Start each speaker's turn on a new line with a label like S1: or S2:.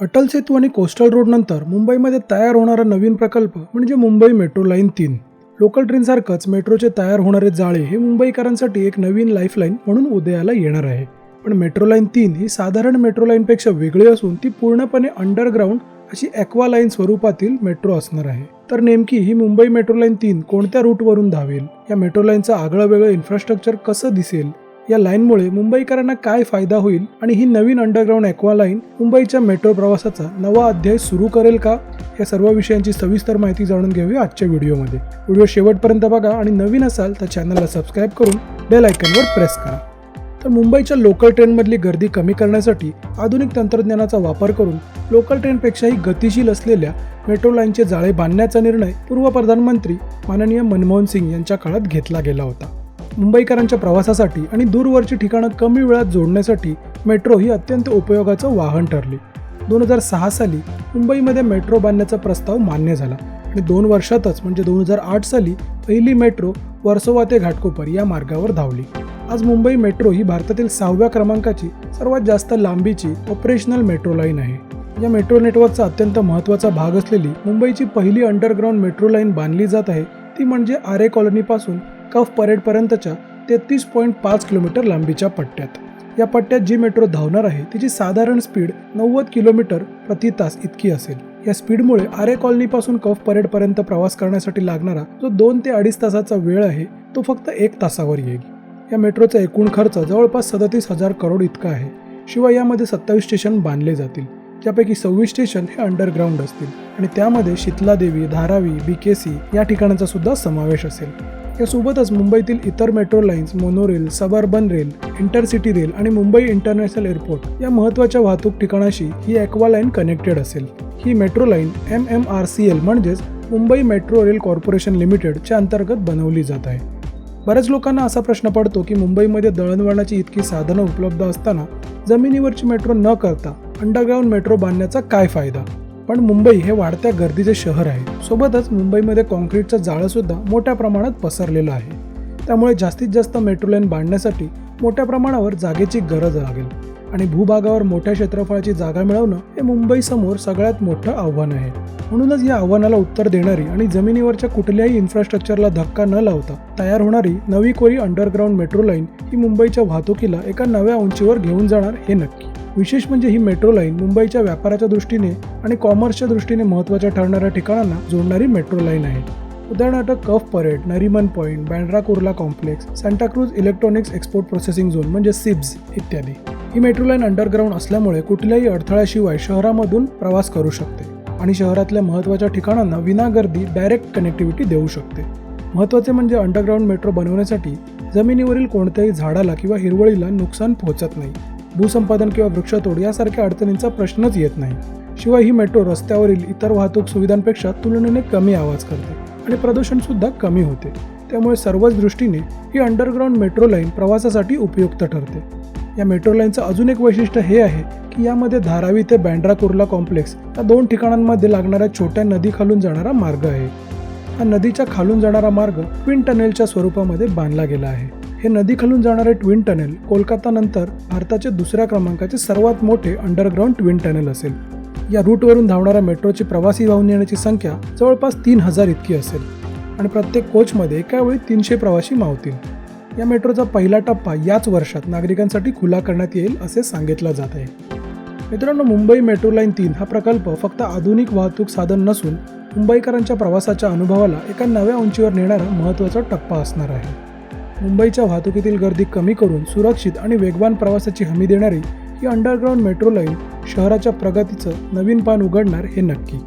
S1: अटल सेतू आणि कोस्टल रोडनंतर मुंबईमध्ये तयार होणारा नवीन प्रकल्प म्हणजे मुंबई मेट्रो लाईन तीन. लोकल ट्रेनसारखंच मेट्रोचे तयार होणारे जाळे हे मुंबईकरांसाठी एक नवीन लाईफलाईन म्हणून उदयाला येणार आहे. पण मेट्रो लाईन तीन ही साधारण मेट्रो लाईनपेक्षा वेगळी असून ती पूर्णपणे अंडरग्राऊंड अशी ॲक्वा लाईन स्वरूपातील मेट्रो असणार आहे. तर नेमकी ही मुंबई मेट्रो लाईन तीन कोणत्या रूटवरून धावेल? या मेट्रो लाईनचं आगळं वेगळं इन्फ्रास्ट्रक्चर कसं दिसेल? या लाईनमुळे मुंबईकरांना काय फायदा होईल आणि ही नवीन अंडरग्राऊंड ॲक्वा लाईन मुंबईच्या मेट्रो प्रवासाचा नवा अध्याय सुरू करेल का? या सर्व विषयांची सविस्तर माहिती जाणून घेऊया आजच्या व्हिडिओमध्ये. व्हिडिओ शेवटपर्यंत बघा आणि नवीन असाल तर चॅनलला सबस्क्राईब करून बेल आयकनवर प्रेस करा. तर मुंबईच्या लोकल ट्रेनमधली गर्दी कमी करण्यासाठी आधुनिक तंत्रज्ञानाचा वापर करून लोकल ट्रेनपेक्षाही गतिशील असलेल्या मेट्रो लाईनचे जाळे बांधण्याचा निर्णय पूर्व प्रधानमंत्री माननीय मनमोहन सिंग यांच्या काळात घेतला गेला होता. मुंबईकरांच्या प्रवासासाठी आणि दूरवरची ठिकाणं कमी वेळात जोडण्यासाठी मेट्रो ही अत्यंत उपयोगाचं वाहन ठरली. दोन हजार सहा साली मुंबईमध्ये मेट्रो बांधण्याचा प्रस्ताव मान्य झाला आणि दोन वर्षातच म्हणजे दोन हजार आठ साली पहिली मेट्रो वर्सोवा ते घाटकोपर या मार्गावर धावली. आज मुंबई मेट्रो ही भारतातील सहाव्या क्रमांकाची सर्वात जास्त लांबीची ऑपरेशनल मेट्रो लाईन आहे. या मेट्रो नेटवर्कचा अत्यंत महत्त्वाचा भाग असलेली मुंबईची पहिली अंडरग्राऊंड मेट्रो लाईन बांधली जात आहे ती म्हणजे आरे कॉलनीपासून कफ परेडपर्यंतच्या तेहतीस पॉईंट पाच किलोमीटर लांबीच्या पट्ट्यात. या पट्ट्यात जी मेट्रो धावणार आहे तिची साधारण स्पीड नव्वद किलोमीटर प्रति तास इतकी असेल. या स्पीडमुळे आरे कॉलनीपासून कफ परेडपर्यंत प्रवास करण्यासाठी लागणारा जो दोन ते अडीच तासाचा वेळ आहे तो फक्त एक तासावर येईल. या मेट्रोचा एकूण खर्च जवळपास सदतीस हजार करोड इतका आहे. शिवाय यामध्ये सत्तावीस स्टेशन बांधले जातील. त्यापैकी सव्वीस स्टेशन हे अंडरग्राऊंड असतील आणि त्यामध्ये शीतलादेवी धारावी बीकेसी या ठिकाणांचा सुद्धा समावेश असेल. यासोबतच मुंबईतील इतर metro lines monorail suburban rail intercity rail आणि मुंबई इंटरनॅशनल एअरपोर्ट या महत्त्वाच्या वाहतूक ठिकाणाशी ही ॲक्वा लाईन कनेक्टेड असेल. ही metro line M M R C L म्हणजेच मुंबई मेट्रो रेल कॉर्पोरेशन लिमिटेडच्या अंतर्गत बनवली जात आहे. बऱ्याच लोकांना असा प्रश्न पडतो की मुंबईमध्ये दळणवळणाची इतकी साधनं उपलब्ध असताना जमिनीवरची मेट्रो न करता अंडरग्राऊंड मेट्रो बांधण्याचा काय फायदा? पण मुंबई हे वाढत्या गर्दीचे शहर आहे. सोबतच मुंबईमध्ये कॉन्क्रीटचं जाळं सुद्धा मोठ्या प्रमाणात पसरलेलं आहे. त्यामुळे जास्तीत जास्त मेट्रो लाईन बांधण्यासाठी मोठ्या प्रमाणावर जागेची गरज लागेल. आणि भूभागावर मोठ्या क्षेत्रफळाची जागा मिळवणं हे मुंबईसमोर सगळ्यात मोठं आव्हान आहे. म्हणूनच या आव्हानाला उत्तर देणारी आणि जमिनीवरच्या कुठल्याही इन्फ्रास्ट्रक्चरला धक्का न लावता तयार होणारी नवी कोरी अंडरग्राऊंड मेट्रो लाईन ही मुंबईच्या वाहतुकीला एका नव्या उंचीवर घेऊन जाणार हे नक्की. विशेष म्हणजे ही मेट्रो लाईन मुंबईच्या व्यापाराच्या दृष्टीने आणि कॉमर्सच्या दृष्टीने महत्त्वाच्या ठरणाऱ्या ठिकाणांना जोडणारी मेट्रो लाईन आहे. उदाहरणार्थ Cuff Parade Nariman point Bandra Kurla complex Santacruz electronics export processing zone म्हणजे सिब्स इत्यादी. ही मेट्रो लाईन अंडरग्राऊंड असल्यामुळे कुठल्याही अडथळ्याशिवाय शहरामधून प्रवास करू शकते आणि शहरातल्या महत्त्वाच्या ठिकाणांना विनागर्दी डायरेक्ट कनेक्टिव्हिटी देऊ शकते. महत्त्वाचे म्हणजे अंडरग्राऊंड मेट्रो बनवण्यासाठी जमिनीवरील कोणत्याही झाडाला किंवा हिरवळीला नुकसान पोहोचत नाही. भूसंपादन किंवा वृक्षतोड यासारख्या अडचणींचा प्रश्नच येत नाही. शिवाय ही मेट्रो रस्त्यावरील इतर वाहतूक सुविधांपेक्षा तुलनेने कमी आवाज करते आणि प्रदूषण सुद्धा कमी होते. त्यामुळे सर्वच दृष्टीने ही अंडरग्राऊंड मेट्रो लाईन प्रवासासाठी उपयुक्त ठरते. या मेट्रो लाईनचं अजून एक वैशिष्ट्य हे आहे की यामध्ये धारावी ते बँड्रा कुर्ला कॉम्प्लेक्स या दोन ठिकाणांमध्ये लागणाऱ्या छोट्या नदीखालून जाणारा मार्ग आहे. हा नदीच्या खालून जाणारा मार्ग ट्विन टनेलच्या स्वरूपामध्ये बांधला गेला आहे. हे नदी खालून जाणारे ट्विन टनेल कोलकाता नंतर भारताचे दुसऱ्या क्रमांकाचे सर्वात मोठे अंडरग्राऊंड ट्विन टनेल असेल. या रूटवरून धावणाऱ्या मेट्रोची प्रवासी वाहून येण्याची संख्या जवळपास तीन हजार इतकी असेल. आणि प्रत्येक कोचमध्ये एका वेळी तीनशे प्रवासी मावतील. या मेट्रोचा पहिला टप्पा याच वर्षात नागरिकांसाठी खुला करण्यात येईल असे सांगितलं जात आहे. मित्रांनो मुंबई मेट्रो लाईन तीन हा प्रकल्प फक्त आधुनिक वाहतूक साधन नसून मुंबईकरांच्या प्रवासाच्या अनुभवाला एका नव्या उंचीवर नेणारा महत्त्वाचा टप्पा असणार आहे. मुंबईच्या वाहतुकीतील गर्दी कमी करून सुरक्षित आणि वेगवान प्रवासाची हमी देणारी ही अंडरग्राऊंड मेट्रो लाईन शहराच्या प्रगतीचं नवीन पान उघडणार हे नक्की.